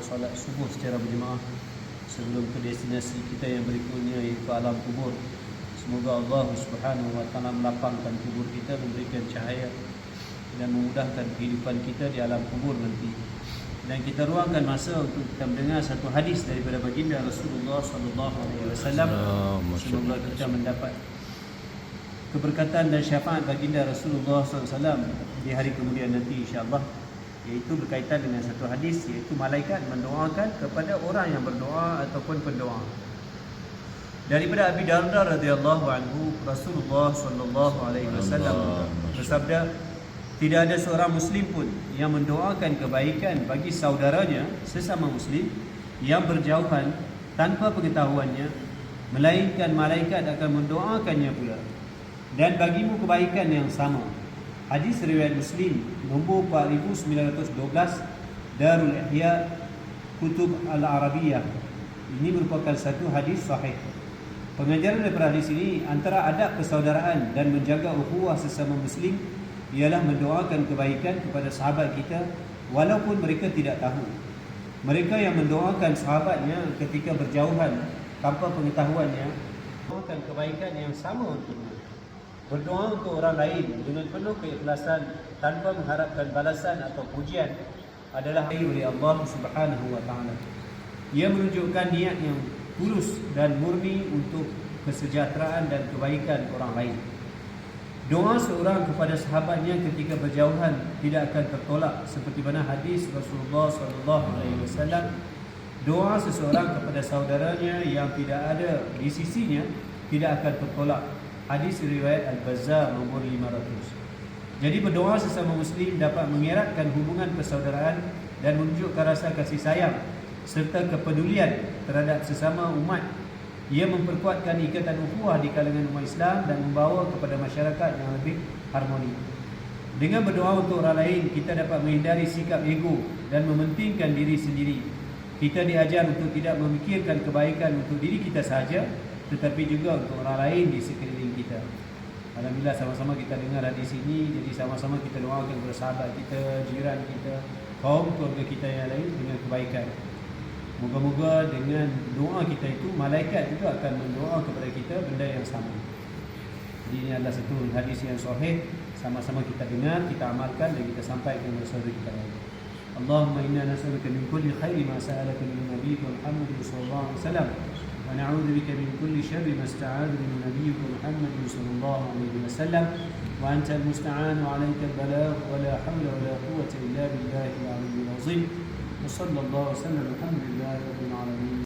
solat subuh secara berjemaah sebelum ke destinasi kita yang berikutnya iaitu alam kubur. Semoga Allah Subhanahu wa taala melapangkan kubur kita, memberikan cahaya dan memudahkan kehidupan kita di alam kubur nanti. Dan kita ruangkan masa untuk kita mendengar satu hadis daripada baginda Rasulullah sallallahu alaihi wasallam. Semoga kita mendapat keberkatan dan syafaat baginda Rasulullah SAW di hari kemudian nanti insyaAllah iaitu berkaitan dengan satu hadis iaitu malaikat mendoakan kepada orang yang berdoa ataupun pendoa. Daripada Abi Darda radhiyallahu anhu Rasulullah sallallahu alaihi wasallam bersabda tidak ada seorang muslim pun yang mendoakan kebaikan bagi saudaranya sesama muslim yang berjauhan tanpa pengetahuannya melainkan malaikat akan mendoakannya pula. Dan bagimu kebaikan yang sama. Hadis riwayat Muslim nombor 4912 Darul Ihya Kutub Al-Arabiyah. Ini merupakan satu hadis sahih. Pengajaran daripada hadis ini antara adab persaudaraan dan menjaga ukhuwah sesama muslim ialah mendoakan kebaikan kepada sahabat kita walaupun mereka tidak tahu. Mereka yang mendoakan sahabatnya ketika berjauhan tanpa pengetahuannya mendoakan kebaikan yang sama untuknya berdoa untuk orang lain dengan penuh keikhlasan tanpa mengharapkan balasan atau pujian adalah oleh Allah Subhanahu wa taala. Ia menunjukkan niat yang tulus dan murni untuk kesejahteraan dan kebaikan orang lain. Doa seorang kepada sahabatnya ketika berjauhan tidak akan tertolak seperti mana hadis Rasulullah sallallahu alaihi wasallam doa seseorang kepada saudaranya yang tidak ada di sisinya tidak akan tertolak Hadis riwayat Al-Bazzar nombor 500. Jadi berdoa sesama muslim dapat mengeratkan hubungan persaudaraan dan menunjukkan rasa kasih sayang serta kepedulian terhadap sesama umat. Ia memperkuatkan ikatan ukhuwah di kalangan umat Islam dan membawa kepada masyarakat yang lebih harmoni. Dengan berdoa untuk orang lain, kita dapat menghindari sikap ego dan mementingkan diri sendiri. Kita diajar untuk tidak memikirkan kebaikan untuk diri kita sahaja, tetapi juga untuk orang lain di sekeliling. Alhamdulillah sama-sama kita dengar di sini, jadi sama-sama kita doakan kepada sahabat kita, jiran kita, kaum keluarga kita yang lain dengan kebaikan. Moga-moga dengan doa kita itu malaikat juga akan mendoa kepada kita benda yang sama. Jadi ini adalah satu hadis yang sahih, sama-sama kita dengar, kita amalkan dan kita sampaikan kepada saudara kita lain. Allahumma inna nas'aluka min kulli khairi ma sa'alaka min nabiyyika Muhammad sallallahu alaihi wasallam. ونعوذ بك من كل شر ما استعاذ من نبيك محمد صلى الله عليه وسلم وأنت المستعان وعليك البلاغ ولا حول ولا قوة إلا بالله العلي العظيم. وصلى الله وسلم الحمد لله رب العالمين.